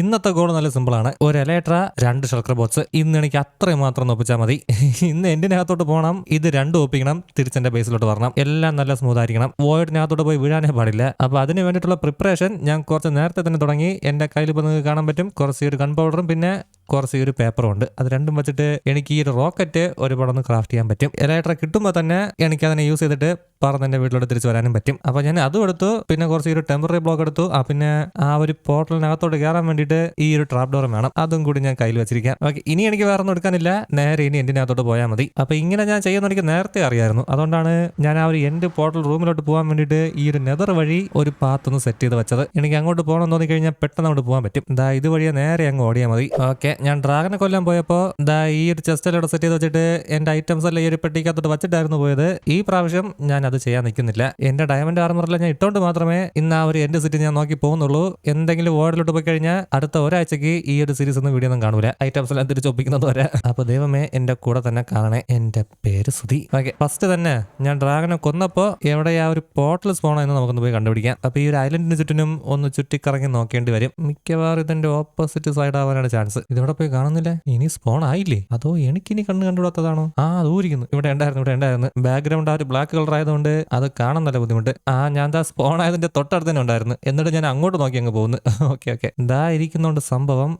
ഇന്നത്തെ ഗോൾ നല്ല സിമ്പിളാണ് ഒരു എലേട്ര രണ്ട് ഷൾക്കർ ബോക്സ് ഇന്ന് എനിക്ക് അത്രയും മാത്രം ഒപ്പിച്ചാൽ മതി. ഇന്ന് എന്റിനകത്തോട്ട് പോകണം? ഇത് രണ്ടും ഒപ്പിക്കണം. തിരിച്ചെന്റെ ബേസിലോട്ട് വരണം. എല്ലാം നല്ല സ്മൂത്ത് ആയിരിക്കണം. വോയിഡിനകത്തോട്ട് പോയി വീഴാനേ പാടില്ല. അപ്പൊ അതിന് വേണ്ടിയിട്ടുള്ള പ്രിപ്പറേഷൻ ഞാൻ കുറച്ച് നേരത്തെ തന്നെ തുടങ്ങി. എന്റെ കയ്യിൽ ഇപ്പോൾ നിങ്ങൾക്ക് കാണാൻ പറ്റും. കുറച്ച് ഒരു ഗൺ പൗഡറും പിന്നെ കുറച്ച് ഈ ഒരു പേപ്പറും ഉണ്ട് അത് രണ്ടും വെച്ചിട്ട് എനിക്ക് ഈ ഒരു റോക്കറ്റ് ഒരുപാടൊന്ന് ക്രാഫ്റ്റ് ചെയ്യാൻ പറ്റും. എലൈട്ര കിട്ടുമ്പോൾ തന്നെ എനിക്ക് അതിനെ യൂസ് ചെയ്തിട്ട് പറന്ന് എന്റെ വീട്ടിലോട്ട് തിരിച്ചു വരാനും പറ്റും. അപ്പോൾ ഞാൻ അതും എടുത്തു. പിന്നെ കുറച്ച് ഈ ഒരു ടെമ്പററി ബ്ലോക്ക് എടുത്തു. ആ പിന്നെ ആ ഒരു പോർട്ടലിനകത്തോട്ട് കയറാൻ വേണ്ടിയിട്ട് ഈ ഒരു ട്രാപ്പ് ഡോറും വേണം. അതും കൂടി ഞാൻ കയ്യിൽ വെച്ചിരിക്കാം. ഓക്കെ ഇനി എനിക്ക് വേറെ ഒന്നും എടുക്കാനില്ല. നേരെ ഇനി എന്റിനകത്തോട്ട് പോയാൽ മതി. അപ്പോൾ ഇങ്ങനെ ഞാൻ ചെയ്യുന്ന എനിക്ക് നേരത്തെ അറിയായിരുന്നു. അതുകൊണ്ടാണ് ഞാൻ ആ ഒരു എൻഡ് പോർട്ടൽ റൂമിലോട്ട് പോകാൻ വേണ്ടിയിട്ട് ഈ ഒരു നെതർ വഴി ഒരു പാത്ത് ഒന്ന് സെറ്റ് ചെയ്ത് വെച്ചത്. എനിക്ക് അങ്ങോട്ട് പോകണം തോന്നി കഴിഞ്ഞാൽ പെട്ടെന്ന് അങ്ങോട്ട് പോകാൻ പറ്റും. ദാ ഇതുവഴിയെ നേരെ അങ്ങ് ഓടിയാൽ മതി. ഓക്കെ ഞാൻ ഡ്രാഗനെ കൊല്ലാൻ പോയപ്പോൾ ദാ ഈ ഒരു ചെസ്റ്റിലൂടെ സെറ്റ് ചെയ്ത് വെച്ചിട്ട് എന്റെ ഐറ്റംസ് എല്ലാം ഈ ഒരു പെട്ടിക്കകത്തോട്ട് വെച്ചിട്ടായിരുന്നു പോയത്. ഈ പ്രാവശ്യം ഞാൻ അത് ചെയ്യാൻ നിൽക്കുന്നില്ല. എന്റെ ഡയമണ്ട് ആർമറിൽ ഞാൻ ഇട്ടുകൊണ്ട് മാത്രമേ ഇന്ന് ആ ഒരു എന്റെ സിറ്റി ഞാൻ നോക്കി പോകുന്നുള്ളൂ. എന്തെങ്കിലും വേർഡിലോട്ട് പോയി കഴിഞ്ഞാൽ അടുത്ത ഒരാഴ്ചക്ക് ഈ ഒരു സീരീസ് ഒന്നും വീഡിയോ ഒന്നും കാണൂല. ഐറ്റംസ് എല്ലാം തിരിച്ചൊപ്പിക്കുന്നത് വരെ. അപ്പൊ ദൈവമേ എന്റെ കൂടെ തന്നെ കാണണേ. എന്റെ പേര് സുധി. ഓക്കെ ഫസ്റ്റ് തന്നെ ഞാൻ ഡ്രാഗനെ കൊന്നപ്പോ എവിടെ ആ ഒരു പോർട്ടൽ സ്പോണോ എന്ന് നമുക്കൊന്ന് പോയി കണ്ടുപിടിക്കാം. അപ്പൊ ഈ ഒരു ഐലൻഡിന് ചുറ്റിനും ഒന്ന് ചുറ്റിക്കറങ്ങി നോക്കേണ്ടി വരും. മിക്കവാറും ഇതിന്റെ ഓപ്പോസിറ്റ് സൈഡ് ആവാനാണ് ചാൻസ് ഇതിവിടെ പോയി കാണുന്നില്ല? ഇനി സ്പോൺ ആയില്ലേ? അതോ എനിക്കിനി കണ്ണ് കണ്ടുകൂടാത്തതാണോ? ആ അത് ഊരിക്കുന്നു ഇവിടെ ഉണ്ടായിരുന്നു ഇവിടെ ഉണ്ടായിരുന്നു. ബാക്ക്ഗ്രൗണ്ട് ആ ഒരു ബ്ലാക്ക് കളർ ആയതുകൊണ്ട് അത് കാണാൻ നല്ല ബുദ്ധിമുട്ട്. ആ ഞാൻ ദാ സ്പോൺ ആയതിന്റെ തൊട്ടടുത്ത് തന്നെ ഉണ്ടായിരുന്നു. എന്നിട്ട് ഞാൻ അങ്ങോട്ട് നോക്കി അങ്ങ് പോകുന്നു. Okay okay. ദാ ഇരിക്കുന്നോണ്ട് സംഭവം.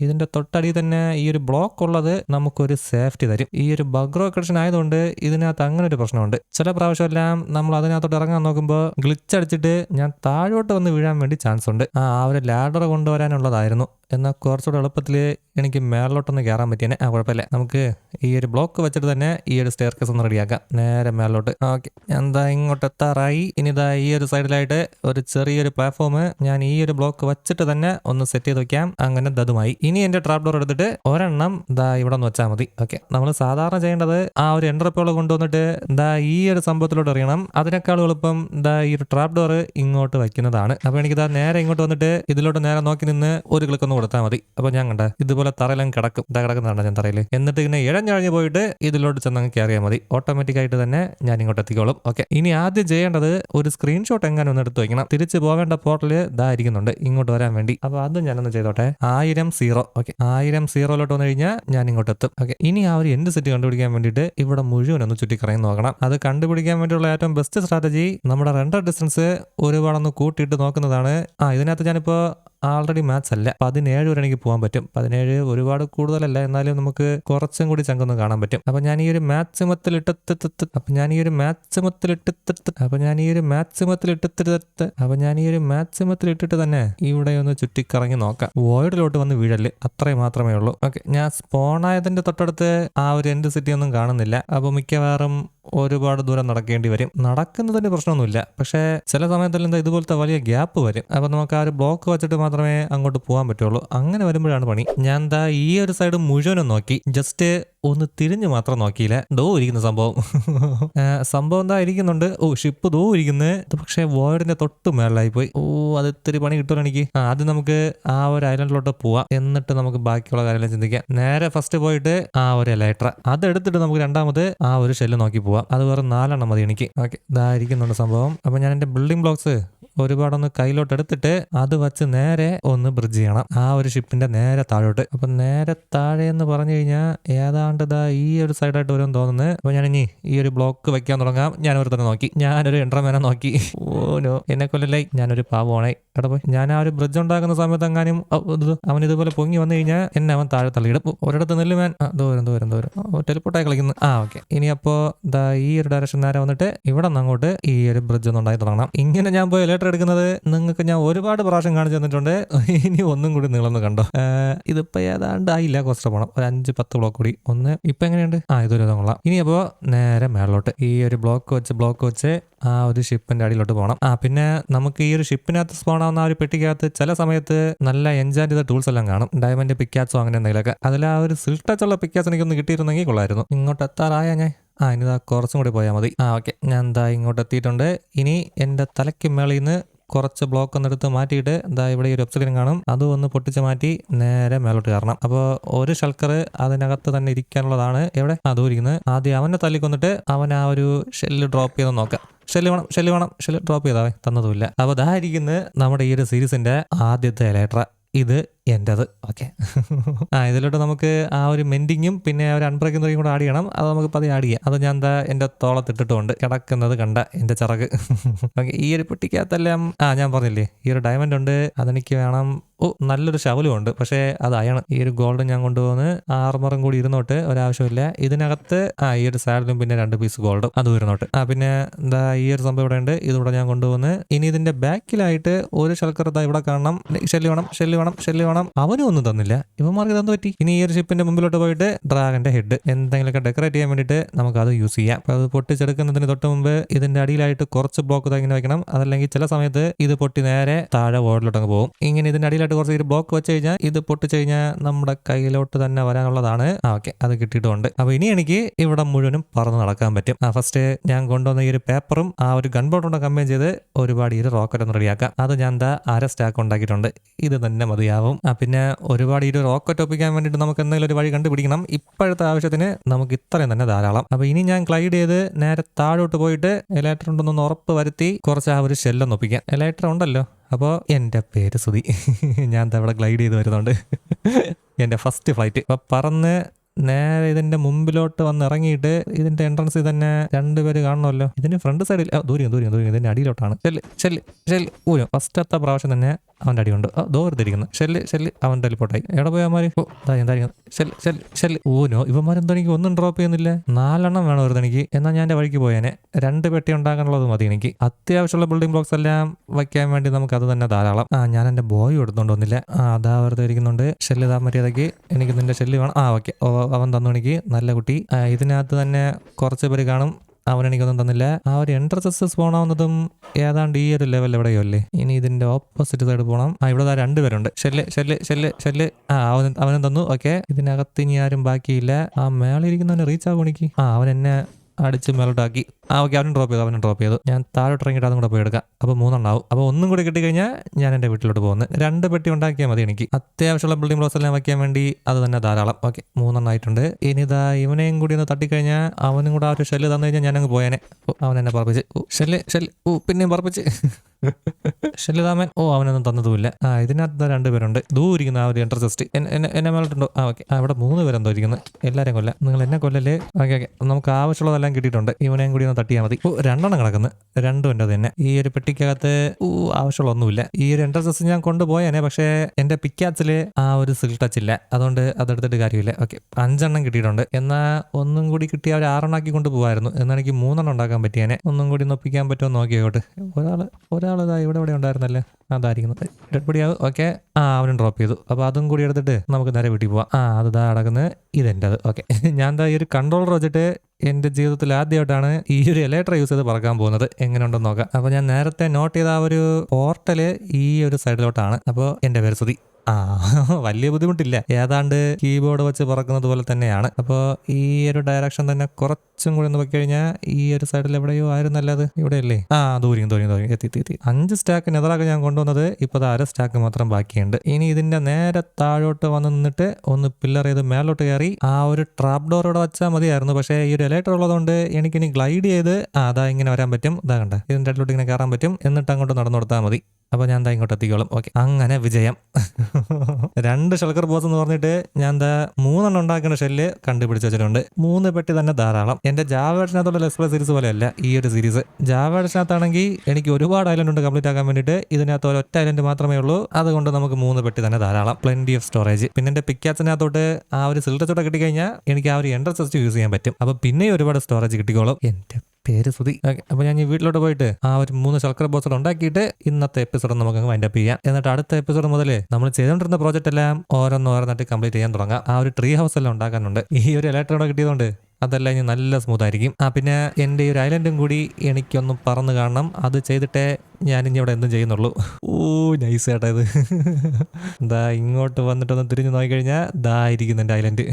ഇതിന്റെ തൊട്ടടി തന്നെ ഈ ഒരു ബ്ലോക്ക് ഉള്ളത് നമുക്കൊരു സേഫ്റ്റി തരും. ഈ ഒരു ബഗ്രോ കണക്ഷൻ ആയതുകൊണ്ട് ഇതിനകത്ത് അങ്ങനെ ഒരു പ്രശ്നമുണ്ട്. ചില പ്രാവശ്യമെല്ലാം നമ്മൾ അതിനകത്തോട്ട് ഇറങ്ങാൻ നോക്കുമ്പോൾ ഗ്ലിച്ച് അടിച്ചിട്ട് ഞാൻ താഴോട്ട് വന്ന് വീഴാൻ വേണ്ടി ചാൻസ് ഉണ്ട്. ആ ഒരു ലാഡർ കൊണ്ടുവരാനുള്ളതായിരുന്നു. എന്നാൽ കുറച്ചുകൂടെ എളുപ്പത്തിൽ എനിക്ക് മേളിലോട്ടൊന്ന് കയറാൻ പറ്റിയനെ ആ കുഴപ്പമില്ല. നമുക്ക് ഈ ഒരു ബ്ലോക്ക് വെച്ചിട്ട് തന്നെ ഈ ഒരു സ്റ്റെയർ കേസ് ഒന്ന് റെഡിയാക്കാം നേരെ മേളിലോട്ട്. ഓക്കെ. എന്താ ഇങ്ങോട്ട് എത്താറായി? ഇനി ഇതാ ഈ ഒരു സൈഡിലായിട്ട് ഒരു ചെറിയൊരു പ്ലാറ്റ്ഫോം ഞാൻ ഈ ഒരു ബ്ലോക്ക് വെച്ചിട്ട് തന്നെ ഒന്ന് സെറ്റ് ചെയ്ത് വെക്കാം. അങ്ങനെ ദതുമായി ഇനി എന്റെ ട്രാപ്പ് ഡോർ എടുത്തിട്ട് ഒരെണ്ണം ദാ ഇവിടെ ഒന്ന് വെച്ചാൽ മതി. ഓക്കെ. നമ്മൾ സാധാരണ ചെയ്യേണ്ടത് ആ ഒരു എൻട്രപ്പുകൾ കൊണ്ടുവന്നിട്ട് ദാ ഈ ഒരു സംഭവത്തിലോട്ട് എറിയണം. അതിനേക്കാൾ എളുപ്പം ദാ ഈ ഒരു ട്രാപ്പ് ഡോർ ഇങ്ങോട്ട് വയ്ക്കുന്നതാണ് അപ്പൊ എനിക്ക് ഇതാ നേരെ ഇങ്ങോട്ട് വന്നിട്ട് ഇതിലോട്ട് നേരെ നോക്കി നിന്ന് ഒരു ക്ലിക്ക് ഒന്ന് കൊടുത്താൽ മതി. അപ്പൊ ഞാൻ കണ്ട ഇതുപോലെ തറയിലും കിടക്കും. ഇതാ കിടക്കുന്നതാണ് ഞാൻ തറയിൽ എന്നിട്ട് ഇങ്ങനെ ഇഴഞ്ഞഴഞ്ഞ് പോയിട്ട് ഇതിലോട്ട് ചെന്ന് അങ്ങ് കയറിയാൽ മതി. ഓട്ടോമാറ്റിക് ആയിട്ട് തന്നെ ഞാൻ ഇങ്ങോട്ട് എത്തിക്കോളും. ഓക്കെ ഇനി ആദ്യം ചെയ്യേണ്ടത് ഒരു സ്ക്രീൻഷോട്ട് എങ്ങനെ ഒന്ന് എടുത്ത് വയ്ക്കണം തിരിച്ച് പോകേണ്ട പോർട്ടൽ ഇതാ ഇരിക്കുന്നുണ്ട്. ഇങ്ങോട്ട് വരാൻ വേണ്ടി. അപ്പൊ അതും ഞാനൊന്ന് ചെയ്തോട്ടെ. ആയിരം സീറോ. ഓക്കെ ആയിരം സീറോയിലോട്ട് വന്നു കഴിഞ്ഞാൽ ഞാൻ ഇങ്ങോട്ട് എത്തും. ഓക്കെ ഇനി ആ ഒരു എൻഡ് സെറ്റ് കണ്ടുപിടിക്കാൻ വേണ്ടിയിട്ട് ഇവിടെ മുഴുവൻ ഒന്ന് ചുറ്റിക്കറങ്ങി നോക്കണം. അത് കണ്ടുപിടിക്കാൻ വേണ്ടിയുള്ള ഏറ്റവും ബെസ്റ്റ് സ്ട്രാറ്റജി നമ്മുടെ റെൻഡർ ഡിസ്റ്റൻസ് ഒരുപാടൊന്ന് കൂട്ടിയിട്ട് നോക്കുന്നതാണ്. ആ ഇതിനകത്ത് ഞാനിപ്പോ ആൾറെഡി മാത്സ് അല്ല. പതിനേഴ് വരെ എനിക്ക് പോകാൻ പറ്റും. പതിനേഴ് ഒരുപാട് കൂടുതലല്ല. എന്നാലും നമുക്ക് കുറച്ചും കൂടി ചങ്കൊന്ന് കാണാൻ പറ്റും. അപ്പൊ ഞാൻ ഈ ഒരു മാക്സിമത്തിൽ ഇട്ടത്ത് അപ്പൊ ഞാൻ ഈ ഒരു മാക്സിമത്തിൽ ഇട്ടിട്ട് അപ്പൊ ഞാൻ ഈ ഒരു മാക്സിമത്തിൽ ഇട്ടിട്ട് അപ്പൊ ഞാൻ ഈ ഒരു മാക്സിമത്തിൽ ഇട്ടിട്ട് തന്നെ ഇവിടെ ഒന്ന് ചുറ്റിക്കറങ്ങി നോക്കാം. വോയിഡിലോട്ട് വന്ന് വീഴൽ. അത്രയും മാത്രമേ ഉള്ളൂ. ഓക്കെ ഞാൻ സ്പോൺ ആയതിന്റെ തൊട്ടടുത്ത് ആ ഒരു എൻഡ് സിറ്റി ഒന്നും കാണുന്നില്ല. അപ്പൊ മിക്കവാറും ഒരുപാട് ദൂരം നടക്കേണ്ടി വരും. നടക്കുന്നതിന് പ്രശ്നമൊന്നുമില്ല. പക്ഷേ ചില സമയത്തെല്ലാം എന്താ ഇതുപോലത്തെ വലിയ ഗ്യാപ്പ് വരും. അപ്പോൾ നമുക്ക് ആ ഒരു ബ്ലോക്ക് വെച്ചിട്ട് മാത്രമേ അങ്ങോട്ട് പോകാൻ പറ്റുള്ളൂ. അങ്ങനെ വരുമ്പോഴാണ് പണി. ഞാൻ എന്താ ഈ ഒരു സൈഡ് മുഴുവനും നോക്കി. ജസ്റ്റ് ഒന്ന് തിരിഞ്ഞു മാത്രം നോക്കിയില്ല. ദോ ഇരിക്കുന്ന സംഭവം. സംഭവം എന്താ ഇരിക്കുന്നുണ്ട്. ഓ ഷിപ്പ് ദോ ഇരിക്കുന്നത് ഇത് പക്ഷേ വേർഡിന്റെ തൊട്ട് മേളിലായി പോയി ഓ അത് ഇത്തിരി പണി കിട്ടുമല്ലോ എനിക്ക്. ആദ്യം നമുക്ക് ആ ഒരു ഐലൻഡിലോട്ട് പോവാം. എന്നിട്ട് നമുക്ക് ബാക്കിയുള്ള കാര്യങ്ങൾ ചിന്തിക്കാം. നേരെ ഫസ്റ്റ് പോയിട്ട് ആ ഒരു എലൈട്ര അതെടുത്തിട്ട് നമുക്ക് രണ്ടാമത് ആ ഒരു ഷെല്ല് നോക്കി പോവാം. അത് വേറെ നാലെണ്ണം മതി എനിക്ക്. ഓക്കെ ഇതായിരിക്കുന്നുണ്ട് സംഭവം. അപ്പൊ ഞാൻ എന്റെ ബിൽഡിംഗ് ബ്ലോക്സ് ഒരുപാടൊന്ന് കയ്യിലോട്ട് എടുത്തിട്ട് അത് വച്ച് നേരെ ഒന്ന് ബ്രിഡ്ജ് ചെയ്യണം. ആ ഒരു ഷിപ്പിന്റെ നേരെ താഴോട്ട്. അപ്പൊ നേരെ താഴെ എന്ന് പറഞ്ഞു കഴിഞ്ഞാൽ ഏതാണ്ട് ഇതാ ഈ ഒരു സൈഡായിട്ട് വരും തോന്നുന്നു. അപ്പൊ ഞാൻ ഇനി ഈ ഒരു ബ്ലോക്ക് വെക്കാൻ തുടങ്ങാം. ഞാൻ ഒരു തന്നെ നോക്കി. ഞാനൊരു എൻട്രമേനെ നോക്കി. ഓനോ എന്നെ കൊല്ലല്ലേ? ഞാനൊരു പാവമാണേ എടാ പോയി. ഞാൻ ആ ഒരു ബ്രിഡ്ജ് ഉണ്ടാക്കുന്ന സമയത്ത് എങ്ങാനും അവൻ ഇതുപോലെ പൊങ്ങി വന്നു കഴിഞ്ഞാൽ എന്നെ അവൻ താഴെ തള്ളിയിടും. ഒരിടത്ത് നെല്ല് മാൻ ആ, ദൂരം ദൂരം ദൂരം ടെലിപ്പോട്ടായി കളിക്കുന്നു. ആ ഓക്കെ ഇനി അപ്പോ ദാ ഈ ഒരു ഡയറക്ഷൻ നേരെ വന്നിട്ട് ഇവിടെ നിന്ന് അങ്ങോട്ട് ഈ ഒരു ബ്രിഡ്ജ് ഒന്ന് ഉണ്ടായി തുടങ്ങണം. ഇങ്ങനെ ഞാൻ പോയി ലെറ്റർ എടുക്കുന്നത് നിങ്ങൾക്ക് ഞാൻ ഒരുപാട് പ്രാവശ്യം കാണിച്ചു തന്നിട്ടുണ്ട്. ഇനി ഒന്നും കൂടി നിങ്ങളൊന്ന് കണ്ടോ? ഇതിപ്പോ ഏതാണ്ട് ആയില്ല കുറച്ച് പോകണം ഒരു അഞ്ച് പത്ത് ബ്ലോക്ക് കൂടി. ഒന്ന് ഇപ്പൊ എങ്ങനെയുണ്ട്? ആ ഇതൊരു കൊള്ളാം ഇനി അപ്പോ നേരെ മേളിലോട്ട്. ഈ ഒരു ബ്ലോക്ക് വെച്ച് ബ്ലോക്ക് വെച്ച് ആ ഒരു ഷിപ്പിന്റെ അടിയിലോട്ട് പോകണം ആ പിന്നെ നമുക്ക് ഈ ഒരു ഷിപ്പിനകത്ത് സ്പോൺ ആവുന്ന ആ ഒരു പെട്ടിക്കകത്ത് ചില സമയത്ത് നല്ല എൻജോയ് ചെയ്ത ടൂൾസ് എല്ലാം കാണും. ഡയമണ്ട് പിക്കാസോ അങ്ങനെ എന്തെങ്കിലുമൊക്കെ. അതിൽ ആ ഒരു സിൽക്ക് പിക്കാസ് എനിക്കൊന്ന് കിട്ടിയിരുന്നെങ്കിൽ കൊള്ളായിരുന്നു. ഇങ്ങോട്ട് എത്താറായ ഞാൻ? ആ ഇനി ഇതാ കുറച്ചും കൂടി പോയാൽ മതി. ആ ഓക്കെ. ഞാൻ എന്താ ഇങ്ങോട്ട് എത്തിയിട്ടുണ്ട് ഇനി എന്റെ തലയ്ക്ക് മേളിൽ നിന്ന് കുറച്ച് ബ്ലോക്ക് ഒന്ന് എടുത്ത് മാറ്റിയിട്ട് എന്താ ഇവിടെ ഒരു വെബ്സൈറ്റും കാണും. അത് ഒന്ന് പൊട്ടിച്ച് മാറ്റി നേരെ മേലോട്ട് കയറണം. അപ്പോൾ ഒരു ഷൾക്കർ അതിനകത്ത് തന്നെ ഇരിക്കാനുള്ളതാണ്. എവിടെ? അതും ഇരിക്കുന്നത് ആദ്യം അവനെ തല്ലിക്കൊന്നിട്ട് അവൻ ആ ഒരു ഷെല്ല് ഡ്രോപ്പ് ചെയ്ത് നോക്കാം. ഷെല്ല് വേണം ഷെല്ല് വേണം. ഷെല്ല് ഡ്രോപ്പ് ചെയ്താവേ തന്നതുമില്ല. അപ്പോൾ ദാ ഇരിക്കുന്നത് നമ്മുടെ ഈ ഒരു സീരീസിന്റെ ആദ്യത്തെ ലേറ്റർ ഇത് എന്റെത്. ഓക്കെ. ആ ഇതിലോട്ട് നമുക്ക് ആ ഒരു മെൻഡിങ്ങും പിന്നെ ഒരു അൺബ്രേക്കുന്നതും കൂടെ ആഡ് ചെയ്യണം. അത് നമുക്ക് പതി ആഡ് ചെയ്യാം. അത് ഞാൻ എന്താ എന്റെ തോളത്തിട്ടിട്ടുണ്ട് കിടക്കുന്നത് കണ്ട എന്റെ ചിറക്. ഓക്കെ ഈ ഒരു പെട്ടിക്കകത്തെല്ലാം ആ ഞാൻ പറഞ്ഞില്ലേ ഈ ഒരു ഡയമണ്ട് ഉണ്ട്. അതെനിക്ക് വേണം. ഓ നല്ലൊരു ശവലും ഉണ്ട്. പക്ഷേ അത് അയണം. ഈ ഒരു ഗോൾഡ് ഞാൻ കൊണ്ടുപോകുന്ന ആർമറും കൂടി ഇരുന്നോട്ട് ഒരാവശ്യമില്ല. ഇതിനകത്ത് ആ ഈ ഒരു സാഡിലും പിന്നെ രണ്ട് പീസ് ഗോൾഡും അതും ഇരുന്നോട്ട്. ആ പിന്നെ എന്താ ഈ ഒരു സംഭവം ഇവിടെ ഉണ്ട്. ഇതിവിടെ ഞാൻ കൊണ്ടുപോകുന്നു ഇനി ഇതിന്റെ ബാക്കിലായിട്ട് ഒരു ശൽക്കരത ഇവിടെ കാണണം. ഷെല്ല് വേണം ഷെല്ല് വേണം ഷെല്ല് വേണം. അവനും ഒന്നും തന്നില്ല. ഇവന്മാർക്ക് ഇതെന്ത് പറ്റി? ഇനി ഈ ഒരു ഷിപ്പിന്റെ മുമ്പിലോട്ട് പോയിട്ട് ഡ്രാഗന്റെ ഹെഡ് എന്തെങ്കിലുമൊക്കെ ഡെക്കറേറ്റ് ചെയ്യാൻ വേണ്ടിയിട്ട് നമുക്ക് അത് യൂസ് ചെയ്യാം. അപ്പൊ അത് പൊട്ടിച്ചെടുക്കുന്നതിന് തൊട്ട് മുമ്പ് ഇതിന്റെ അടിയിലായിട്ട് കുറച്ച് ബ്ലോക്ക് ഇങ്ങനെ വെക്കണം. അതല്ലെങ്കിൽ ചില സമയത്ത് ഇത് പൊട്ടി നേരെ താഴെ വോർഡിലോട്ട് അങ്ങ് പോകും. ഇങ്ങനെ ഇതിന്റെ അടിയിലായിട്ട് കുറച്ച് ഒരു ബ്ലോക്ക് വെച്ച് കഴിഞ്ഞാൽ ഇത് പൊട്ടിച്ച് കഴിഞ്ഞാൽ നമ്മുടെ കയ്യിലോട്ട് തന്നെ വരാനുള്ളതാണ്. ഓക്കെ അത് കിട്ടിയിട്ടുണ്ട്. അപ്പൊ ഇനി എനിക്ക് ഇവിടെ മുഴുവനും പറന്ന് നടക്കാൻ പറ്റും. ആ ഫസ്റ്റ് ഞാൻ കൊണ്ടുവന്ന ഈ ഒരു പേപ്പറും ആ ഒരു ഗൺ ബോട്ടും കമ്പൈൻ ചെയ്ത് ഒരുപാട് ഈ ഒരു റോക്കറ്റ് ഒന്ന് റെഡിയാക്കാം അത് ഞാൻ എന്താ അര സ്റ്റാക്ക് ഉണ്ടാക്കിയിട്ടുണ്ട്. ഇത് തന്നെ മതിയാവും. ആ പിന്നെ ഒരുപാട് ഈ ഒരു റോക്കറ്റ് ഒപ്പിക്കാൻ വേണ്ടിയിട്ട് നമുക്ക് എന്തെങ്കിലും ഒരു വഴി കണ്ടുപിടിക്കണം. ഇപ്പോഴത്തെ ആവശ്യത്തിന് നമുക്ക് ഇത്രയും തന്നെ ധാരാളം. അപ്പൊ ഇനി ഞാൻ ക്ലൈഡ് ചെയ്ത് നേരെ താഴോട്ട് പോയിട്ട് എലക്ട്രോൺ ഉണ്ടെന്നൊന്ന് ഉറപ്പ് വരുത്തി കുറച്ച് ആ ഒരു ഷെല്ലൊന്ന് ഒപ്പിക്കാം. എലക്ട്രോ ഉണ്ടല്ലോ. അപ്പോൾ എന്റെ പേര് സുതി ഞാൻ തവിടെ ഗ്ലൈഡ് ചെയ്ത് വരുന്നുണ്ട്. എന്റെ ഫസ്റ്റ് ഫ്ലൈറ്റ് അപ്പോൾ പറന്ന് നേരെ ഇതിന്റെ മുമ്പിലോട്ട് വന്ന് ഇറങ്ങിയിട്ട് ഇതിന്റെ എൻട്രൻസിൽ തന്നെ രണ്ടുപേര് കാണണമല്ലോ. ഇതിന് ഫ്രണ്ട് സൈഡിൽ ദൂരം ദൂരം ദൂരം ഇതിന്റെ അടിയിലോട്ടാണ്. ചെല്ല് ചെല്ല് ചെല്ല് ഊരും. ഫസ്റ്റത്തെ പ്രാവശ്യം തന്നെ അവന്റെ അടിയുണ്ട് ആ ഇരിക്കുന്നു ഷെല്ല് ഷെല്ല്. അവൻ ടെലിപ്പോട്ടായി എവിടെ പോയി അവന്മാര്? ഓ ദാ എന്തായിരിക്കും ഷെല്ല് ഷെല്ല് ഷെല്ല്. ഊനോ ഇവന്മാരെന്തോ എനിക്ക് ഒന്നും ഡ്രോപ്പ് ചെയ്യുന്നില്ല. നാലെണ്ണം വേണം വെറുതെ എനിക്ക് എന്നാൽ ഞാൻ എന്റെ വഴിക്ക് പോയേനെ. രണ്ട് പെട്ടി ഉണ്ടാക്കാനുള്ളത് മതി എനിക്ക്. അത്യാവശ്യമുള്ള ബിൽഡിംഗ് ബ്ലോക്സ് എല്ലാം വയ്ക്കാൻ വേണ്ടി നമുക്ക് അത് തന്നെ ധാരാളം. ആ ഞാൻ എന്റെ ബോയ് എടുത്തുകൊണ്ട് വന്നില്ല. ആ അതാ വെറുതെ ഇരിക്കുന്നുണ്ട്. ഷെല്ല് ഇതാ മര്യാദയ്ക്ക് എനിക്ക് നിന്റെ ഷെല്ല് വേണം. ആ ഓക്കെ. അവൻ തന്നു എനിക്ക് നല്ല കുട്ടി. ഇതിനകത്ത് തന്നെ കുറച്ച് പേര് കാണും. അവൻ എനിക്കൊന്നും തന്നില്ല. ആ ഒരു എൻട്രസസ് സ്പോൺ ആവുന്നതും ഏതാണ്ട് ഈ ഒരു ലെവൽ എവിടെയോ അല്ലേ? ഇനി ഇതിന്റെ ഓപ്പോസിറ്റ് സൈഡ് പോകണം ആ ഇവിടെ രണ്ടുപേരുണ്ട് ഷെല്ല് ഷെല്ല് ഷെല്ല് ഷെല്ല് ആ അവൻ അവനും തന്നു. ഓക്കെ ഇതിനകത്ത് ഇനി ആരും ബാക്കിയില്ല. ആ മേളിരിക്കുന്നവന് റീച്ച് ആകും എനിക്ക്? ആ അവൻ എന്നെ അടിച്ച് മേലോട്ടാക്കി ആ ഓക്കെ അവനും ഡ്രോപ്പ് ചെയ്തു അവനും ഡ്രോപ്പ് ചെയ്തു. ഞാൻ താഴോട്ട് ഇറങ്ങിയിട്ട് അതും കൂടെ പോയി എടുക്കാം. അപ്പോൾ മൂന്നെണ്ണാവും. അപ്പോൾ ഒന്നും കൂടി കിട്ടിക്കഴിഞ്ഞാൽ ഞാൻ എന്റെ വീട്ടിലോട്ട് പോകുന്നത് രണ്ട് പെട്ടി ഉണ്ടാക്കിയാൽ മതി എനിക്ക്. അത്യാവശ്യമുള്ള ബിൽഡിംഗ് ബ്ലോസ് എല്ലാം വയ്ക്കാൻ വേണ്ടി അത് തന്നെ ധാരാളം. ഓക്കെ മൂന്നെണ്ണായിട്ടുണ്ട് ഇനി ഇതാ ഇവനെയും കൂടി ഒന്ന് തട്ടിക്കഴിഞ്ഞാൽ അവനും കൂടെ ആ ഒരു ഷെല്ല് തന്നു കഴിഞ്ഞാൽ ഞാനങ്ങ് പോയേനെ. അവൻ എന്നെ പറപ്പിച്ച്. ഷെല്ല് ഷെല്ല് ഓ പിന്നെയും പറപ്പിച്ച്. ഷെല്ലിതാമൻ ഓ അവനൊന്നും തന്നതുമില്ല. ആ ഇതിനകത്ത് രണ്ടുപേരുണ്ട് ദൂരിക്കുന്ന ആ ഒരു എൻട്രസ് ജസ്റ്റ് എന്നെ മേലോട്ടുണ്ടോ ആ ഓക്കെ. അവിടെ മൂന്ന് പേരെന്തോ ഇരിക്കുന്നത് എല്ലാവരും കൊല്ല. നിങ്ങൾ എന്നെ കൊല്ലല്ലേ? Okay okay. നമുക്ക് ആവശ്യമുള്ളതെല്ലാം കിട്ടിയിട്ടുണ്ട്. ഇവനെയും കൂടി ഒന്ന് തട്ടിയാൽ മതി. ഓ രണ്ടെണ്ണം കിടക്കുന്നത് രണ്ടും എന്റെ തന്നെ. ഈ ഒരു പെട്ടിക്കകത്ത് ഓ ആവശ്യമുള്ള ഒന്നുമില്ല ഈ ഒരു എൻട്രസ് ജസ്റ്റ് ഞാൻ കൊണ്ടുപോയേനെ പക്ഷേ എന്റെ പിക്കാച്ചിൽ ആ ഒരു സിൽ ടച്ച് ഇല്ല. അതുകൊണ്ട് അതെടുത്തിട്ട് കാര്യമില്ല. ഓക്കെ. അഞ്ചെണ്ണം കിട്ടിയിട്ടുണ്ട്. എന്നാൽ ഒന്നും കൂടി കിട്ടിയ ഒരു ആറെണ്ണാക്കി കൊണ്ട് പോകുമായിരുന്നു എന്നാൽ മൂന്നെണ്ണം ഉണ്ടാക്കാൻ പറ്റിയേനെ. ഒന്നും കൂടി ഒന്ന് ഒപ്പിക്കാൻ പറ്റുമോ നോക്കിയോട്ട് ഒരാൾ ഒരാൾ ഇതാ ഇവിടെ ഇവിടെ ഉണ്ടായിരുന്നല്ലേ? അതായിരിക്കുന്നത് ഡെഡ് ബോഡിയാവ് ഓക്കെ ആ അവനും ഡ്രോപ്പ് ചെയ്തു. അപ്പോൾ അതും കൂടി എടുത്തിട്ട് നമുക്ക് നേരെ വീട്ടിൽ പോവാം. ആ അത് ഇതാ അടക്കുന്നത് ഇതെന്റെത്. ഓക്കെ ഞാൻ എന്താ ഈ ഒരു കൺട്രോളർ വെച്ചിട്ട് എന്റെ ജീവിതത്തിൽ ആദ്യമായിട്ടാണ് ഈ ഒരു എലക്ട്ര യൂസ് ചെയ്ത് പറക്കാൻ പോകുന്നത്. എങ്ങനെയുണ്ടെന്ന് നോക്കാം. അപ്പോൾ ഞാൻ നേരത്തെ നോട്ട് ചെയ്ത ആ ഒരു പോർട്ടൽ ഈ ഒരു സൈഡിലോട്ടാണ് അപ്പോൾ എന്റെ പേര് ആ വലിയ ബുദ്ധിമുട്ടില്ല. ഏതാണ്ട് കീബോർഡ് വെച്ച് പറക്കുന്നത് പോലെ തന്നെയാണ്. അപ്പോൾ ഈ ഒരു ഡയറക്ഷൻ തന്നെ കുറച്ചും കൂടി ഒന്ന് വെക്കി കഴിഞ്ഞാൽ ഈ ഒരു സൈഡിൽ എവിടെയോ ആയിരുന്നല്ല അത് ഇവിടെയല്ലേ? ആ ദൂരിയും ദൂരിയും ദൂരിയും എത്തി എത്തി അഞ്ച് സ്റ്റാക്ക് നെതറാക്ക് ഞാൻ കൊണ്ടുവന്നത് ഇപ്പോൾ അര സ്റ്റാക്ക് മാത്രം ബാക്കിയുണ്ട്. ഇനി ഇതിന്റെ നേരെ താഴോട്ട് വന്ന് നിന്നിട്ട് ഒന്ന് പില്ലർ ചെയ്ത് മേലോട്ട് കയറി ആ ഒരു ട്രാപ്പ് ഡോർ ഇവിടെ വെച്ചാൽ മതിയായിരുന്നു. പക്ഷേ ഈ ഒരു എലേറ്റർ ഉള്ളതുകൊണ്ട് എനിക്കിനി ഗ്ലൈഡ് ചെയ്ത് അതാ ഇങ്ങനെ വരാൻ പറ്റും. ഇതാ കണ്ട? ഇതിന്റെ അടുത്തോട്ട് ഇങ്ങനെ കയറാൻ പറ്റും. എന്നിട്ട് അങ്ങോട്ട് നടന്നു കൊടുത്താൽ മതി. അപ്പൊ ഞാൻ എന്താ ഇങ്ങോട്ട് എത്തിക്കോളും. ഓക്കെ. അങ്ങനെ വിജയം. രണ്ട് ഷൽക്കർ ബോസ് എന്ന് പറഞ്ഞിട്ട് ഞാൻ എന്താ മൂന്നെണ്ണം ഉണ്ടാക്കുന്ന ഷെല്ല് കണ്ടുപിടിച്ച് വെച്ചിട്ടുണ്ട്. മൂന്ന് പെട്ടി തന്നെ ധാരാളം. എന്റെ ജാവേഴ്സിനകത്തുള്ള പ്ലസ് സീരീസ് പോലെയല്ല ഈ ഒരു സീരീസ് ജാവേഴ്സിനകത്താണെങ്കിൽ എനിക്ക് ഒരുപാട് ഐലൻഡ് ഉണ്ട് കംപ്ലീറ്റ് ആക്കാൻ വേണ്ടിയിട്ട്. ഇതിനകത്ത് ഒരൊറ്റ ഐലൻഡ് മാത്രമേ ഉള്ളൂ. അതുകൊണ്ട് നമുക്ക് മൂന്ന് പെട്ടി തന്നെ ധാരാളം. പ്ലെന്റി ഓഫ് സ്റ്റോറേജ് പിന്നെ എന്റെ പിക്കാച്ചിനകത്തോട്ട് ആ ഒരു സിൽട്ടച്ചോടെ കിട്ടിക്കഴിഞ്ഞാൽ എനിക്ക് ആ ഒരു എൻട്രൻസ് സെസ്റ്റ് യൂസ് ചെയ്യാൻ പറ്റും. അപ്പോൾ പിന്നെ ഒരുപാട് സ്റ്റോറേജ് കിട്ടിക്കോളും. എന്റെ പേര് സുതി അപ്പോൾ അപ്പൊ ഞാൻ ഈ വീട്ടിലോട്ട് പോയിട്ട് ആ ഒരു മൂന്ന് ശർക്കര ബോക്സുകൾ ഉണ്ടാക്കിയിട്ട് ഇന്നത്തെ എപ്പിസോഡ് നമുക്ക് വൈൻഡപ്പ് ചെയ്യാം. എന്നിട്ട് അടുത്ത എപ്പിസോഡ് മുതൽ നമ്മൾ ചെയ്തുകൊണ്ടിരുന്ന പ്രോജക്റ്റ് എല്ലാം ഓരോന്നോരോന്നായിട്ട് കംപ്ലീറ്റ് ചെയ്യാൻ തുടങ്ങാം. ആ ഒരു ട്രീ ഹൗസ് എല്ലാം ഉണ്ടാക്കാനുണ്ട്. ഈ ഒരു ഇലക്ട്രോണോ കിട്ടിയതുകൊണ്ട് അതെല്ലാം ഇനി നല്ല സ്മൂത്ത് ആയിരിക്കും. ആ പിന്നെ എന്റെ ഈ ഒരു ഐലൻഡും കൂടി എനിക്കൊന്ന് പറന്ന് കാണണം. അത് ചെയ്തിട്ടേ ഞാൻ ഇനി ഇവിടെ എന്തും ചെയ്യുന്നുള്ളൂ. ഓ നൈസ് ചേട്ടാ ഇത്. ദാ ഇങ്ങോട്ട് വന്നിട്ടൊന്ന് തിരിഞ്ഞു നോക്കിക്കഴിഞ്ഞാൽ ദാ ഇരിക്കുന്നു എന്റെ ഐലൻഡ്.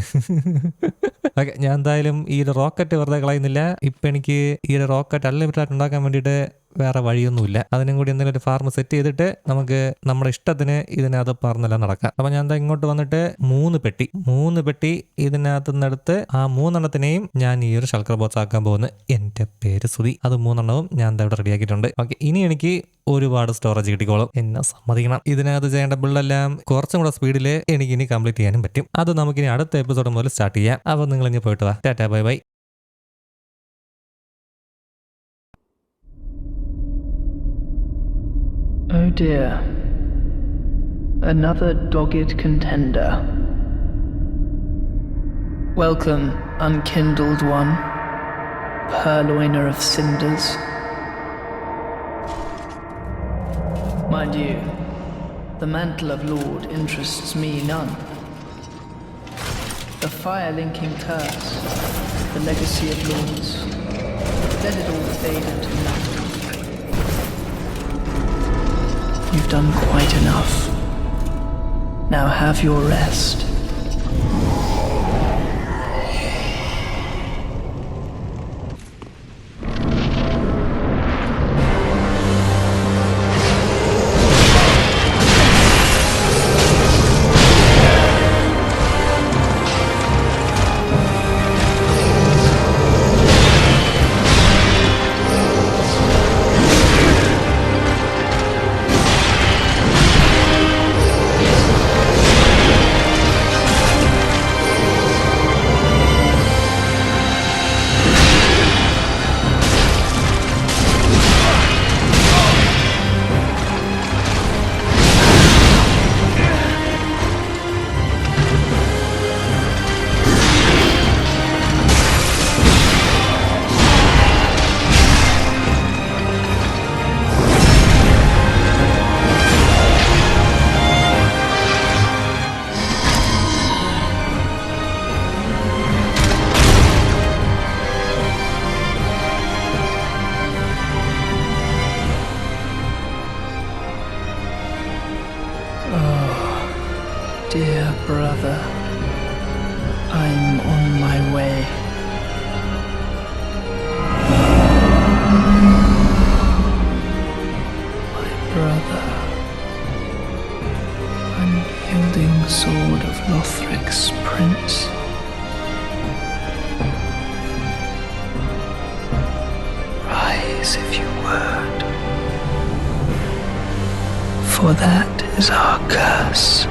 ഓക്കെ ഞാൻ എന്തായാലും ഈ ഒരു റോക്കറ്റ് വെറുതെ കളയുന്നില്ല. ഇപ്പം എനിക്ക് ഈ ഒരു റോക്കറ്റ് അൺലിമിറ്റഡ് ഉണ്ടാക്കാൻ വേണ്ടിയിട്ട് വേറെ വഴിയൊന്നുമില്ല. അതിനും കൂടി എന്തെങ്കിലും ഒരു ഫാർമ് സെറ്റ് ചെയ്തിട്ട് നമുക്ക് നമ്മുടെ ഇഷ്ടത്തിന് ഇതിനകത്ത് പറന്നെല്ലാം നടക്കാം. അപ്പം ഞാൻ എന്താ ഇങ്ങോട്ട് വന്നിട്ട് മൂന്ന് പെട്ടി മൂന്ന് പെട്ടി ഇതിനകത്ത് നിന്നെടുത്ത് ആ മൂന്നെണ്ണത്തിനെയും ഞാൻ ഈ ഒരു ശൽക്കർ ബോക്സ് ആക്കാൻ പോകുന്നു. എന്റെ പേര് സുതി അത് മൂന്നെണ്ണവും ഞാൻ എന്താ ഇവിടെ റെഡിയാക്കിയിട്ടുണ്ട് ഓക്കെ ഇനി എനിക്ക് ഒരുപാട് സ്റ്റോറേജ് കിട്ടിക്കോളും. എന്നെ സമ്മതിക്കണം. ഇതിനകത്ത് ചെയ്യേണ്ട ബിൽഡെല്ലാം കുറച്ചും കൂടെ സ്പീഡിൽ എനിക്ക് ഇനി കംപ്ലീറ്റ് ചെയ്യാനും പറ്റും. അത് നമുക്കിനി അടുത്ത എപ്പിസോഡ് മുതൽ സ്റ്റാർട്ട് ചെയ്യാം. അപ്പോൾ നിങ്ങൾ ഇനി പോയിട്ട് വാ. Tata bye bye Oh dear. Another dogged contender. Welcome, unkindled one, purloiner of cinders. Mind you, the mantle of Lord interests me none. The fire linking curse, the legacy of lords, let it all fade into nothing. You've done quite enough. Now have your rest. Dear brother, I'm on my way. My brother, unyielding sword of Lothric's prince. Rise if you would, for that is our curse.